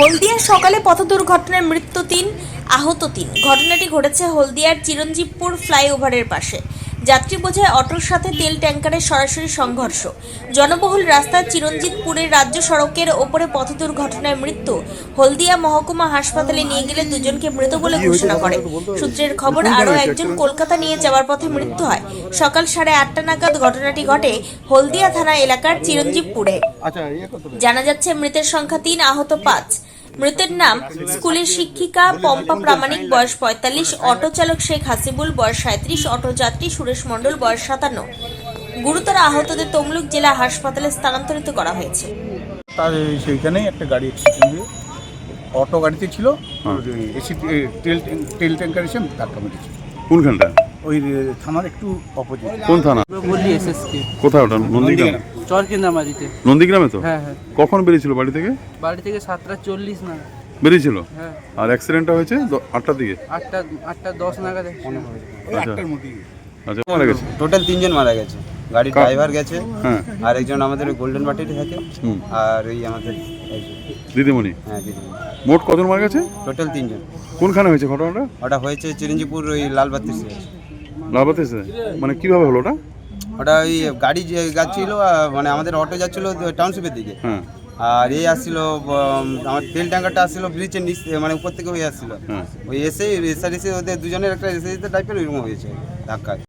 হলদিয়ার সকালে পথ দুর্ঘটনায় মৃত্যু তিন আহত তিন। ঘটনাটি ঘটেছে হলদিয়ার চিরঞ্জীবপুর ফ্লাইওভারের পাশে। যাত্রী বোঝায় অটোর সাথে তেল ট্যাঙ্কারের সরাসরি সংঘর্ষ। জনবহুল রাস্তায় চিরঞ্জিতপুরের রাজ্য সড়কের ওপরে পথ দুর্ঘটনায় মৃত্যু। হলদিয়া মহকুমা হাসপাতালে নিয়ে গেলে দুজনকে মৃত বলে ঘোষণা করে। সূত্রের খবর আরও একজন কলকাতা নিয়ে যাওয়ার পথে মৃত্যু হয়। সকাল সাড়ে আটটা নাগাদ ঘটনাটি ঘটে হলদিয়া থানা এলাকার চিরঞ্জীবপুরে আচ্ছা ইয়ে। জানা যাচ্ছে মৃতের সংখ্যা তিন আহত পাঁচ। মৃতের নাম স্কুলের শিক্ষিকা পম্পা প্রামাণিক বয়স পঁয়তাল্লিশ অটো চালক শেখ হাসিবুল বয়স সাঁত্রিশ অটো যাত্রী সুরেশ মণ্ডল বয়স সাতান্ন। গুরুতর আহতদের তমলুক জেলা হাসপাতালে স্থানান্তরিত করা হয়েছে। তার সেইখানেই একটা গাড়ি অ্যাক্সিডেন্ট হয়ে অটো গাড়িতে ছিল এসি তেল তেল ট্যাঙ্কার এসে ধাক্কা মেরেছে। কোনখানটা? ওই থানার একটু অপোজিট কোন থানা? বললি এসএসকে। কোথায় ওটা? নন্দীগ্রাম? চরকিন্দামারিতে নন্দীগ্রামে তো? হ্যাঁ হ্যাঁ। কখন বেরিয়েছিল বাড়ি থেকে? বাড়ি থেকে সাতটা চল্লিশ না বেরিয়েছিল? হ্যাঁ। আর অ্যাক্সিডেন্টটা হয়েছে দ- আটটার দিকে? আটটা আটটা দশ নাগাদ। ওই আচ্ছা। আচ্ছা মারা গেছে? টোটাল তিনজন মারা গেছে। গাড়ির ড্রাইভার গেছে। হ্যাঁ। আর একজন আমাদের ওই গোল্ডেন বাটিতে থাকে। হুম। আর এই আমাদের এই যে, দিদিমণি? হ্যাঁ দিদি মোট কজন মারা গেছে? টোটাল তিনজন। কোনখানে হয়েছে ঘটনাটা? ওটা হয়েছে চিরঞ্জিপুর ওই লালবাতির। লাভাতে মানে কীভাবে হলো ওটা? ওটা ওই গাড়ি যে যাচ্ছিল মানে আমাদের অটো যাচ্ছিল টাউনশিপের দিকে। আর এই আসছিল আমার তেল ট্যাঙ্কারটা আসছিল ব্রিজের নিচ মানে উপর থেকে হয়ে আসছিল। ওই এসে এসআরএসি ওদের দুজনের একটা এসআরএসি টাইপের ওইরকম হয়েছে ধাক্কায়।